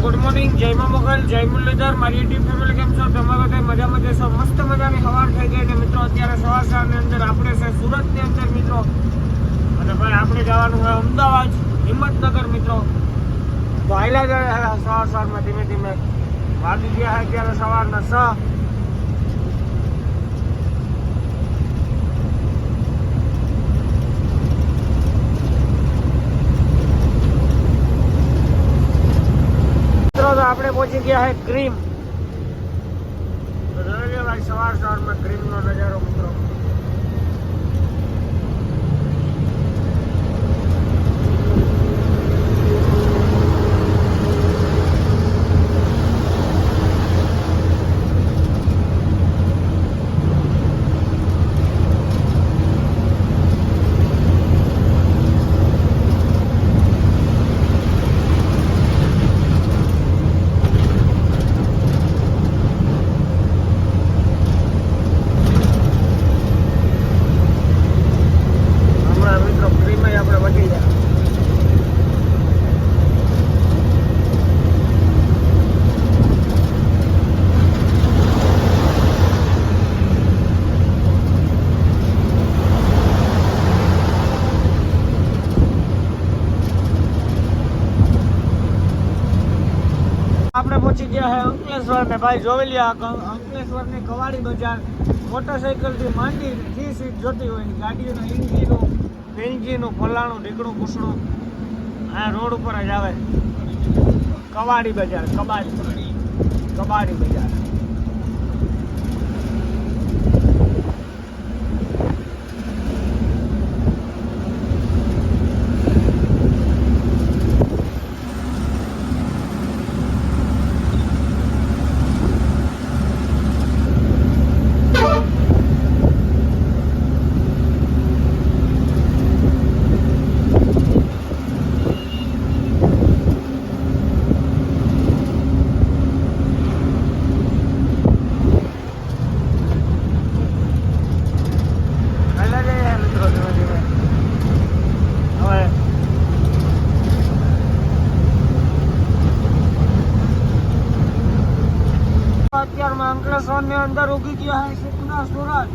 Good morning જય મા મોગલ જય મુરલીધર મારી યુટ્યુબ ફેમિલી કેમ છો? તમે બધા મજામાં જશો મસ્ત મજાની સવાર થઈ ગઈ છે મિત્રો. અત્યારે સવાર સવારની અંદર આપણે છે સુરતની અંદર મિત્રો. અને ભાઈ, આપણે જવાનું હોય અમદાવાદ, હિંમતનગર મિત્રો. તો આયલા જાય સવાર સવારમાં ધીમે ધીમે. વાગી ગયા અત્યારે સવારના છ. આપણે પહોંચી ગયા છે ક્રીમ. તો ભાઈ સવાર સવારમાં ક્રીમનો નજારો મિત્રો હમણાં મિત્રો ક્રીમ આપણે વધી જાય આપણે પહોંચી ગયા છે અંકલેશ્વર ને ભાઈ, જોઈ લ્યા અંકલેશ્વરની કવાડી બજાર. મોટરસાઇકલથી માંડી થ્રી સીટ જોતી હોય ગાડીઓનું એન્જિનનું એન્જિનનું ફલાણું, ઢીકણું કૂસણું આ રોડ ઉપર જ આવે. કવાડી બજાર, કબાડી. કબાડી બજાર હાલ્યા જઈએ મિત્રો ધીમે ધીમે હવે અત્યારમાં અંકલેશ્વરની અંદર ઉગી ગયા છે સુખના સુરત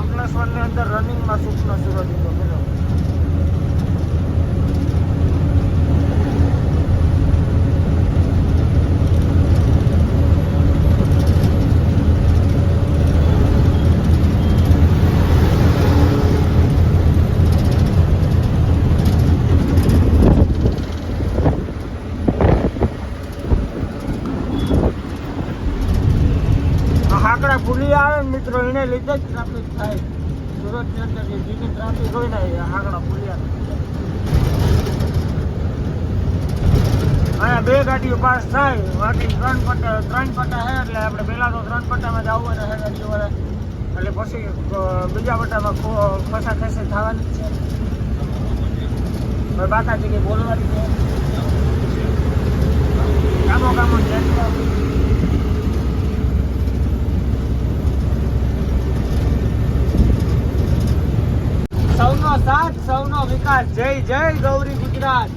અંકલેશ્વરની અંદર રનિંગમાં સુખના સુરત ઉગો મિત્રો આ હાકડા ભૂલી આવે ને મિત્રો એને લીધે જ ટ્રાફિક થાય સુરતની અંદર જે જેની ટ્રાફિક હોય ને એ આગળ ભૂલી અહીંયા બે ગાડીઓ પાસ થાય બાકી ત્રણ પટ્ટા ત્રણ પટ્ટા છે એટલે આપણે પહેલાં તો ત્રણ પટ્ટામાં જવું હોય ને ગાડીઓ વાળા એટલે પછી બીજા પટ્ટામાં ખો- ખસા થવાની જ છે હવે બાકાજી કંઈ બોલવાની છે કામો કામો જનતા વિકાસ જય જય ગૌરી ગુજરાત.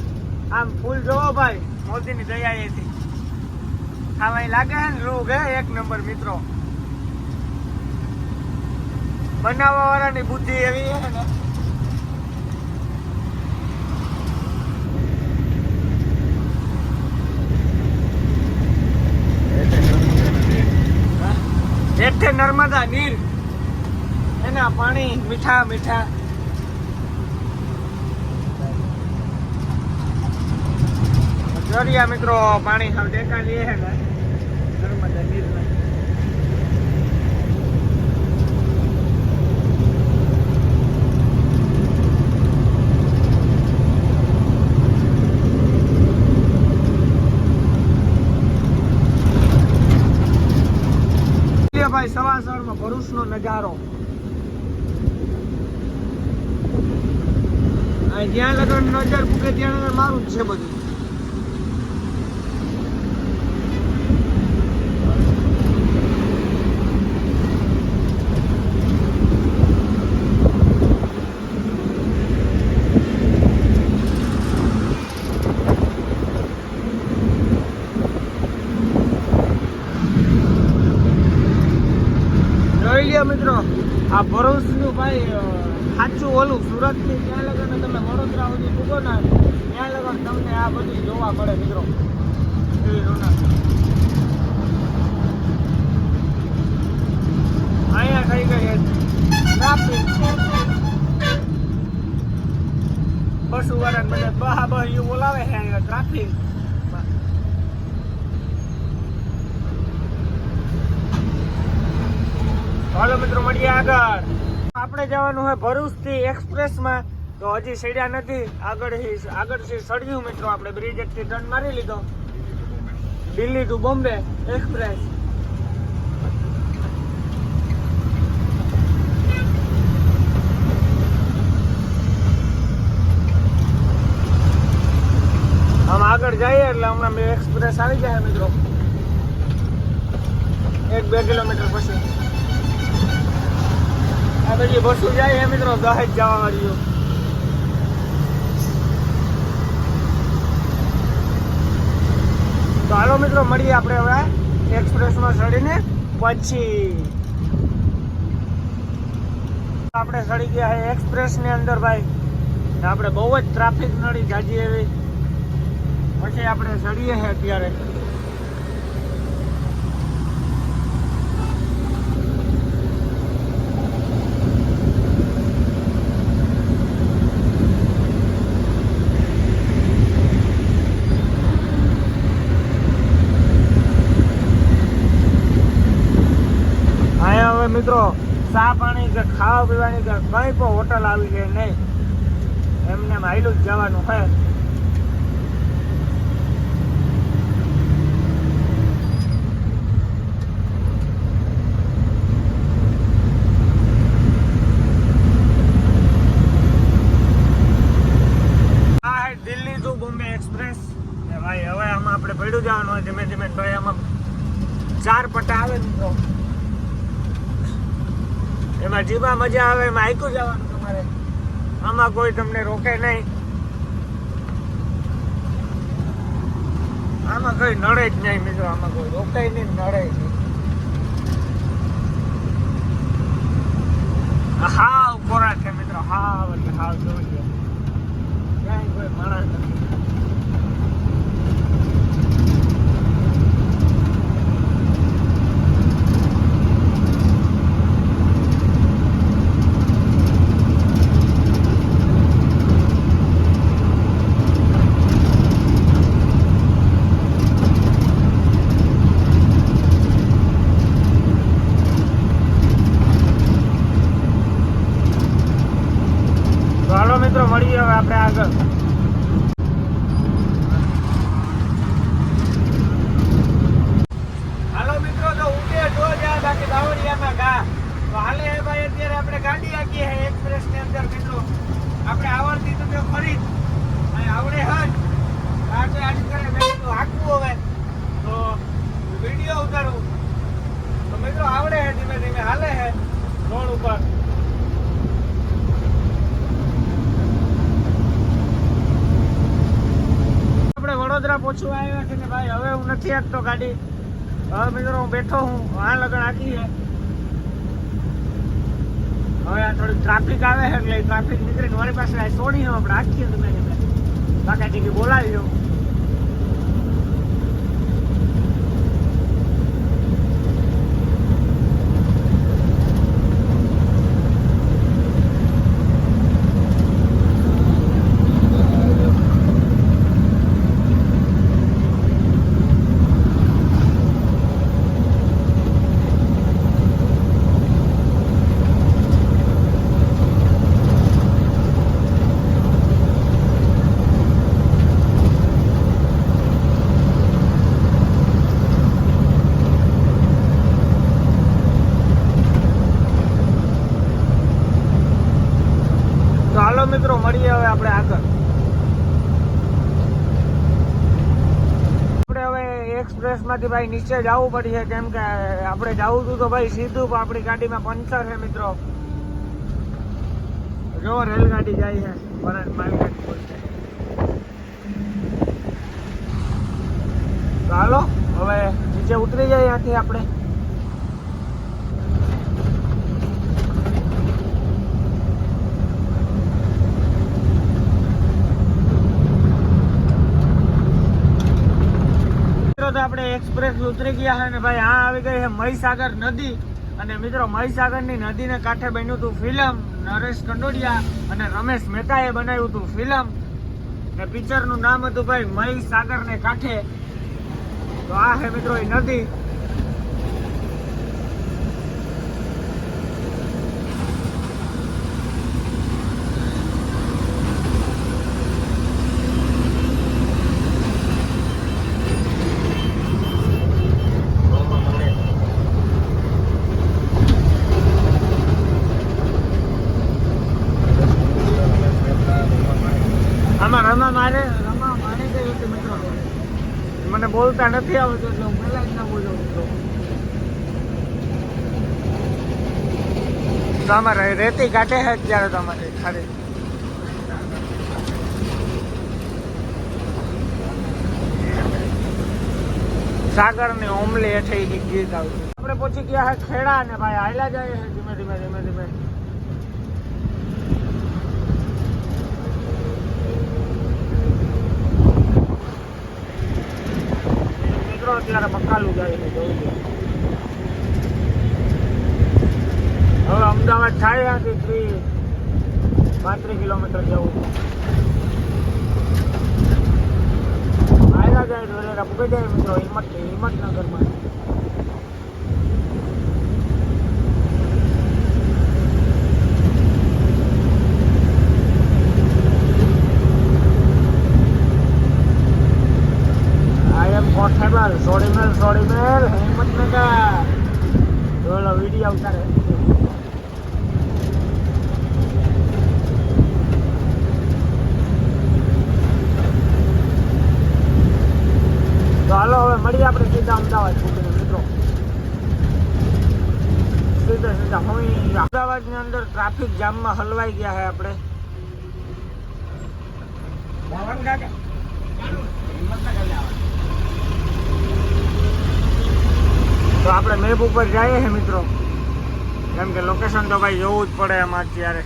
આમ ફૂલ જોવો ભાઈ મોદીની દયા એથી આમ અહીં લાગે છે ને રૂગ હે, એક નંબર મિત્રો. બનાવવા વાળાની બુદ્ધિ એવી હે ને. નર્મદા, નીર. એના પાણી મીઠા મીઠા. દરિયા મિત્રો, પાણી હાવ દેખા લે હે ને. નર્મદા નીરના ભાઈ, સવાર સવારમાં નજારો. જ્યાં લગન નજર પૂકે ત્યાં મારું જ છે બધું. ગયા મિત્રો. આ ભરૂચનું ભાઈ સાચું ઓલું સુરતથી ત્યાં લગન તમે વડોદરા સુધી પૂગો ને, ત્યાં લગન તમને આ બધું જોવા મળે મિત્રો. અહીંયા થઈ ગઈ ટ્રાફિક બસ વાળા બધા બહા બહ બોલાવે છે ટ્રાફિક. હાલો મિત્રો મળીએ આગળ. આપણે જવાનું હોય ભરૂચથી એક્સપ્રેસમાં. તો હજી સડ્યા નથી. આગળ આગળથી સડ્યું મિત્રો આપણે બ્રિજ એકથી ટર્ન મારી લીધો. Delhi to Bombay express. આમ આગળ જઈએ એટલે હમણાં બે એક્સપ્રેસ આવી જાય મિત્રો. એક બે કિલોમીટર પછી. આ હે મિત્રો દહેજ જવા હાલો મિત્રો, મળીએ આપણે હવે એક્સપ્રેસમાં ચડીને પછી. આપણે ચડી ગયા છે એક્સપ્રેસની અંદર ભાઈ. આપણે બહુ જ ટ્રાફિક નડી જાજી એવી. પછી આપણે ચડીએ છીએ અત્યારે અહીંયા હવે મિત્રો, ચા પાણી કે ખાવા પીવાની કે કંઈ પણ હોટલ આવી જાય નહીં. એમને હાઈલું જ જવાનું હે ભાઈ, હવે આમાં આપણે પડ્યું જવાનું હોય ધીમે ધીમે તો આમાં ચાર પટ્ટા આવે મિત્રો. એમાં જીમાં મજા આવે, એમાં આયકું જવાનું તમારે. આમાં કોઈ તમને રોકે નહીં. આમાં કઈ નડે જ નહીં મિત્રો, આમાં કોઈ રોકે નહીં નડે જ નહીં. હાવ કોરા છે મિત્રો, હાવ એટલે હાવ જોઈ લો ક્યાંય કોઈ માણસ નથી તો હાલો મિત્રો, મળીએ હવે આપણે આગળ. મિત્રો, તો ઉડે જો જાય બાકી બાવળિયામાં ગા. તો હાલે હે ભાઈ, અત્યારે આપણે ગાડી આખી હે એક્સપ્રેસની અંદર મિત્રો. આપણે આવડતી જ. અહીં આવડે હજ આજે આજ હવે. તો વીડિયો ઉતારું. તો મિત્રો, આવડે હે ધીમે ધીમે, હાલે હે રોડ ઉપર આપણે પહોંચવા આવ્યા ને ભાઈ, હવે હું નથી આપતો ગાડી. હવે મિત્રો હું બેઠો હું, આ લગન આખી છે. હવે આ થોડીક ટ્રાફિક આવે છે એટલે ટ્રાફિક નીકળીને મારી પાસે છે, આપણે આખીએ તમે બાકાજી બોલાવી દઉં તો હાલો મિત્રો મળીએ હવે આપણે આગળ આપણે હવે એક્સપ્રેસ માંથી ભાઈ નીચે જવું પડશે કેમ કે આપણે જવું હતું તો ભાઈ સીધું પણ આપણી ગાડીમાં પંચર છે મિત્રો. જો રેલગાડી જાય છે. પરત માલગાડી બોલશે તો હાલો, હવે નીચે ઉતરી જાય ત્યાંથી આપણે. એક્સપ્રેસ ઉતરી ગયા છે ભાઈ, આ આવી ગઈ છે મહીસાગર નદી. અને મિત્રો, મહીસાગરની નદીને કાંઠે બન્યું હતું ફિલ્મ. નરેશ કંડોડિયા અને રમેશ મહેતાએ બનાવ્યું હતું ફિલ્મ. ને પિક્ચરનું નામ હતું ભાઈ, મહીસાગરને કાંઠે. તો આ છે મિત્રો, એ નદી આમાં રમા મારે રમા મારે ગઈ હતી મિત્રો મને બોલતા નથી આવતો એટલે હું પહેલા જ ના બોલું તો. રેતી કાઢે છે અત્યારે તમારે ખાલી. સાગરની ઓમલી હેઠે ગીત આવ્યું આપણે પહોંચી ગયા છે ખેડા ને ભાઈ આયલા જાય છે ધીમે ધીમે ધીમે ધીમે. મિત્રો અત્યારે મકાન જાય જવું હવે અમદાવાદ થાય ત્યાંથી ત્રીસ પાંત્રીસ કિલોમીટર જવું. આવ્યા જાય ધોલેરા પૂગી જાય મિત્રો હિંમત હિંમતનગરમાં આઈ એમ કોન્સ્ટેબલ સોડીમેલ સોડીમેલ હિંમતનગર ઓલો વીડિયો ઉતારે તો હાલો હવે મળીએ આપણે સીધા અમદાવાદ પૂછીને મિત્રો. સીધા સીધા. હવે અમદાવાદની અંદર ટ્રાફિક જામમાં હલવાઈ ગયા છે આપણે. તો આપણે મેપ ઉપર જઈએ છે મિત્રો. કેમ કે લોકેશન તો ભાઈ જોવું જ પડે એમાં અત્યારે.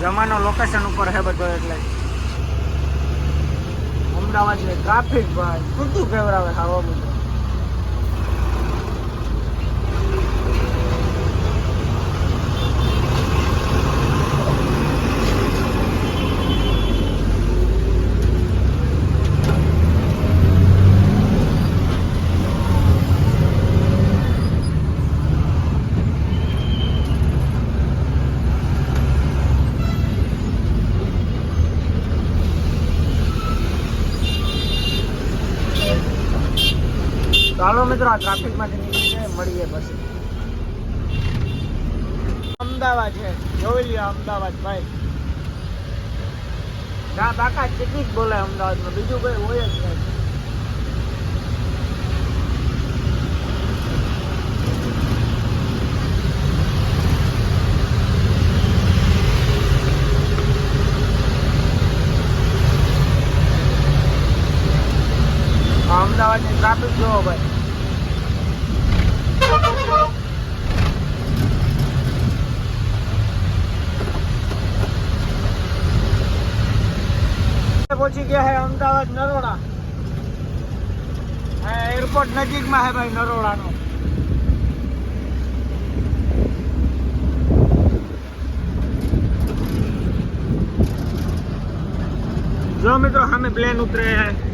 જમાનો લોકેશન ઉપર છે બધો એટલે. અમદાવાદની ટ્રાફિક ભાઈ. કુતું ફેવરાવે ખાવા મિત્રો ચાલો મિત્રો, આ ટ્રાફિકમાંથી નીકળી જાય, મળીએ પછી. અમદાવાદ છે, જોઈ લ્યો અમદાવાદ, ભાઈ. ના બાકા કેટલી જ બોલે અમદાવાદમાં? બીજું કઈ હોય જ નહીં. અમદાવાદની ટ્રાફિક જોવો, ભાઈ પહોંચી ગયા છે અમદાવાદ નરોડા. આ એરપોર્ટ નજીકમાં હે ભાઈ નરોડાનો. જો મિત્રો સામે પ્લેન ઉતરે છે